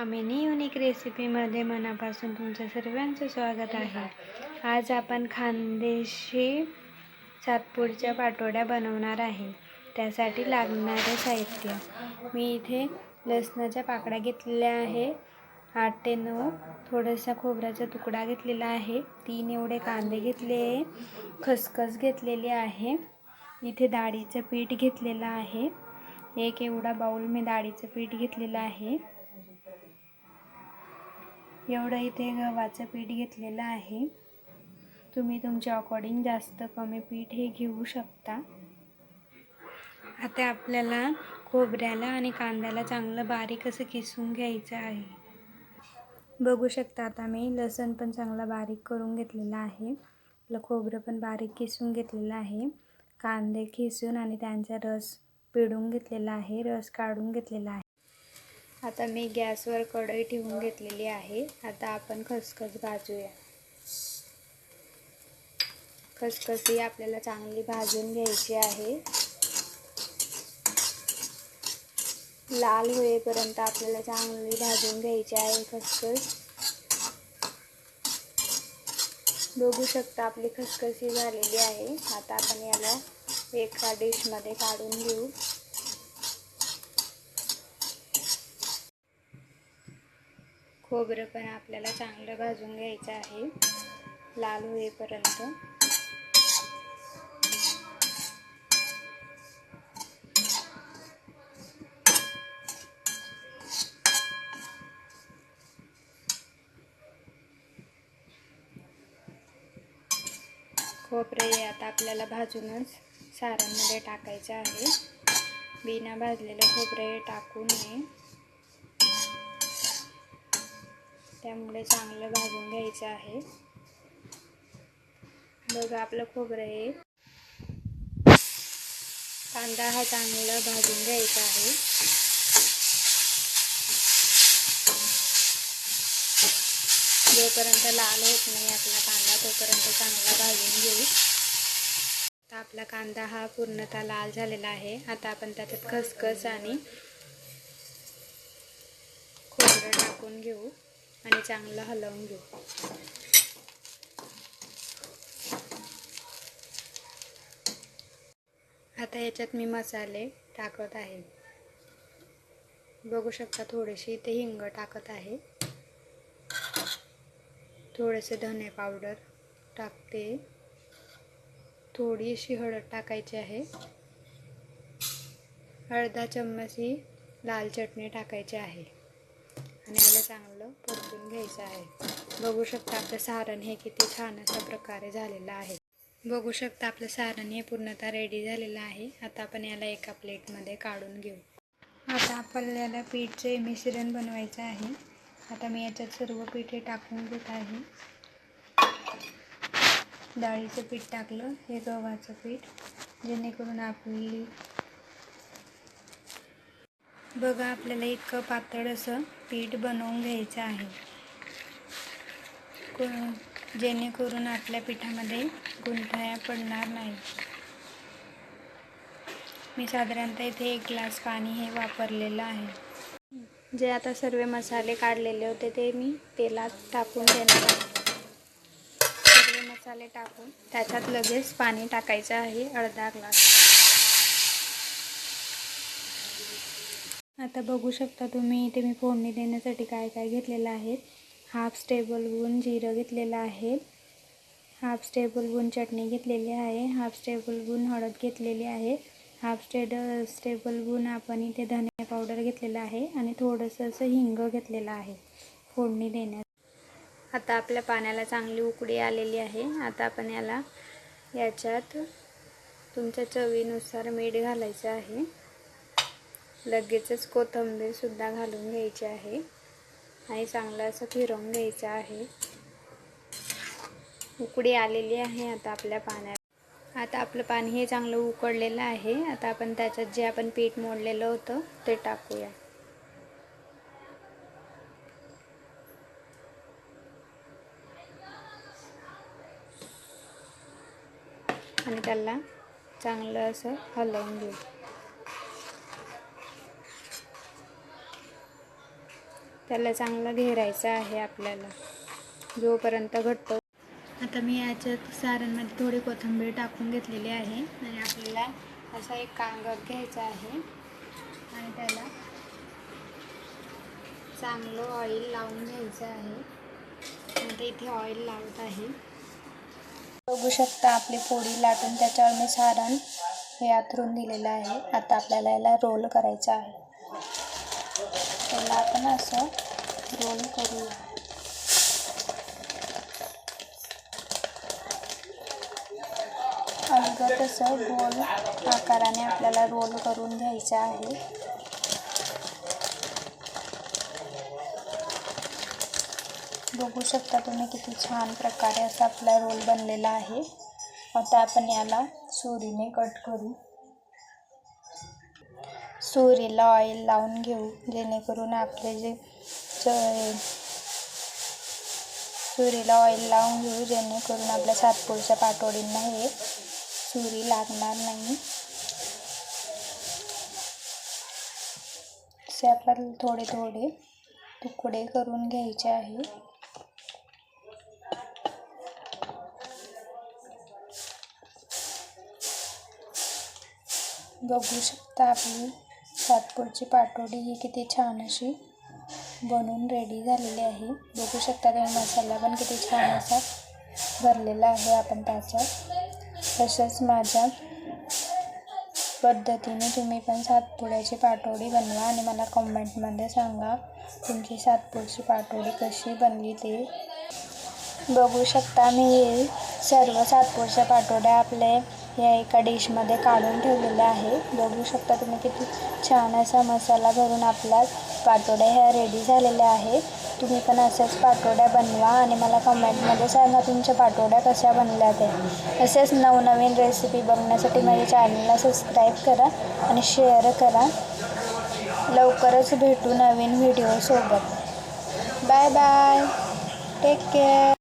आमिनी unique रेसिपीमध्ये मनापासून तुमचं सर्वांचं स्वागत आहे. आज आपण खानदेशी सातपुडच्या पाटोड्या बनवणार आहे. त्यासाठी लागणारे साहित्य. मी इथे लसणाच्या पाकळ्या घेतलेल्या आहे. आठ ते नऊ. थोडासा खोबऱ्याचा तुकडा घेतलेला आहे. तीन एवढे कांदे घेतले खसखस घेतलेली आहे. इथे डाळीचं पीठ घेतलेलं आहे. एक एवढा बाऊल मी डाळीचं पीठ घेतलेलं आहे. एवढं इथे गव्हाचं पीठ घेतलेलं आहे. तुम्ही तुमच्या अकॉर्डिंग जास्त कमी पीठ हे घेऊ शकता. आता आपल्याला खोबऱ्याला आणि कांद्याला चांगलं बारीक असं किसून घ्यायचं आहे. बघू शकता आता मी लसण पण चांगला बारीक करून घेतलेला आहे. आपलं खोबरं पण बारीक किसून घेतलेलं आहे. कांदे किसून आणि त्यांचा रस पिळून घेतलेला आहे रस काढून घेतलेला आहे. आता मी गॅसवर कढई ठेवून घेतलेली आहे. आता आपण खसखस भाजूया. खसखस ही आपल्याला चांगली भाजून घ्यायची आहे. लाल होईपर्यंत आपल्याला चांगली भाजून घ्यायची आहे खसखस. बघू शकता आपली खसखसी झालेली आहे. आता आपण याला एका डिशमध्ये काढून घेऊ. खोबरं पण आपल्याला चांगलं भाजून घ्यायचं आहे. लाल होईपर्यंत. खोबरं हे आता आपल्याला भाजूनच सारांमध्ये टाकायचं आहे. बिना भाजलेलं खोबरं हे टाकू नये. त्यामुळे चांगलं भाजून घ्यायचं आहे. बघा आपलं खोबरं हे कांदा हा चांगला भाजून घ्यायचा आहे. जोपर्यंत लाल होत नाही आपला कांदा तोपर्यंत चांगला भाजून घेऊ. आता आपला कांदा हा पूर्णतः लाल झालेला आहे. आता आपण त्याच्यात खसखस आणि खोबरं टाकून घेऊ. आणि चांगलं हलवून घेऊ. आता याच्यात मी मसाले टाकत आहे. बघू शकता थोडेसे इथे हिंग टाकत आहे. थोडेसे धने पावडर टाकते. थोडीशी हळद टाकायची आहे. अर्धा चम्मच ही लाल चटणी टाकायची आहे. आणि याला चांगलं परतून घ्यायचं आहे. बघू शकता आपलं सारण हे किती छान अशा प्रकारे झालेलं आहे. बघू शकता आपलं सारण हे पूर्णतः रेडी झालेलं आहे. आता आपण याला एका प्लेटमध्ये काढून घेऊ. आता आपल्याला पीठचे मिश्रण बनवायचं आहे. आता मी याच्यात सर्व पीठे टाकून घेत आहे. डाळीचं पीठ टाकलं हे गव्हाचं पीठ जेणेकरून आपली बघा आपल्याला इतकं पातळ असं पीठ बनवून घ्यायचं आहे. जेणेकरून आपल्या पिठामध्ये गुंठाया पडणार नाही. मी साधारणतः इथे एक ग्लास पाणी हे वापरलेलं आहे. जे आता सर्व मसाले काढलेले होते ते मी तेलात टाकून देणार आहे. सर्व मसाले टाकून त्याच्यात लगेच पाणी टाकायचं आहे अर्धा ग्लास. आता बघू शकता तुम्ही इथे मी फोडणी देण्यासाठी काय काय घेतलेलं आहे. हाफ टेबलवून जिरं घेतलेलं आहे. हाफ टेबलवून चटणी घेतलेली आहे. हाफ टेबलवून हळद घेतलेली आहे. हाफ स्टेड स्टेबलवून आपण इथे धने पावडर घेतलेलं आहे आणि थोडंसं असं हिंग घेतलेलं आहे फोडणी देण्यात. आता आपल्या पाण्याला चांगली उकडी आलेली आहे. आता आपण याला याच्यात तुमच्या चवीनुसार मीठ घालायचं आहे. लगेचच कोथिंबीरसुद्धा घालून घ्यायची आहे. आणि चांगलं असं फिरवून घ्यायचं आहे. उकडी आलेली आहे आता आपल्या पाण्यात. आता आपलं पाणी हे चांगलं उकडलेलं आहे. आता आपण त्याच्यात जे आपण पीठ मोडलेलं होतं ते टाकूया. आणि त्याला चांगलं असं हलवून घेऊ. त्याला चांगलं घेरायचं आहे आपल्याला. जोपर्यंत घट्ट आता मी याच्यात सारणमध्ये थोडी कोथिंबीर टाकून घेतलेली आहे. आणि आपल्याला असा एक कांगर घ्यायचा आहे. आणि त्याला चांगलं ऑइल लावून घ्यायचं आहे. आता इथे ऑइल लावत आहे. बघू शकता आपली पोळी लाटून त्याच्यावर मी सारण हे आतरून दिलेलं आहे. आता आपल्याला याला रोल करायचं आहे. त्याला आपण असं रोल करूया. अलगद असं गोल आकाराने आपल्याला रोल करून घ्यायचं आहे. बघू शकता तुम्ही किती छान प्रकारे असा आपला रोल बनलेला आहे. आता आपण याला सुरीने कट करू. सुरीला ऑइल लावून घेऊ जेणेकरून आपले जे सुरीला ऑइल लावून घेऊ जेणेकरून आपल्या सातपुडच्या पाटोडींना हे सुरी लागणार नाही. असे आपल्याला थोडे थोडे तुकडे करून घ्यायचे आहे. बघू शकता आपली सातपुडची पाटोडी ही किती छान अशी बनवून रेडी झालेली आहे. बघू शकता तुम्ही मसाला पण किती छान असा भरलेला आहे आपण त्याच्यात. तसंच माझ्या पद्धतीने तुम्ही पण सातपुड्याची पाटोडी बनवा आणि मला कमेंटमध्ये सांगा तुमची सातपुडची पाटोडी कशी बनली ते. बघू शकता मी सर्व सातपुडच्या पाटोड्या आपले या एका डिशमध्ये काढून ठेवलेल्या आहे. बघू शकता तुम्ही किती छान असा मसाला भरून आपला पाटोड्या ह्या रेडी झालेल्या आहे तुम्ही पण असेच पाटोड्या बनवा आणि मला कमेंटमध्ये सांगा तुमच्या पाटोड्या कशा बनल्या ते असेच नवनवीन रेसिपी बघण्यासाठी माझ्या चॅनलला सबस्क्राईब करा आणि शेअर करा. लवकरच भेटू नवीन व्हिडिओसोबत बाय बाय टेक केअर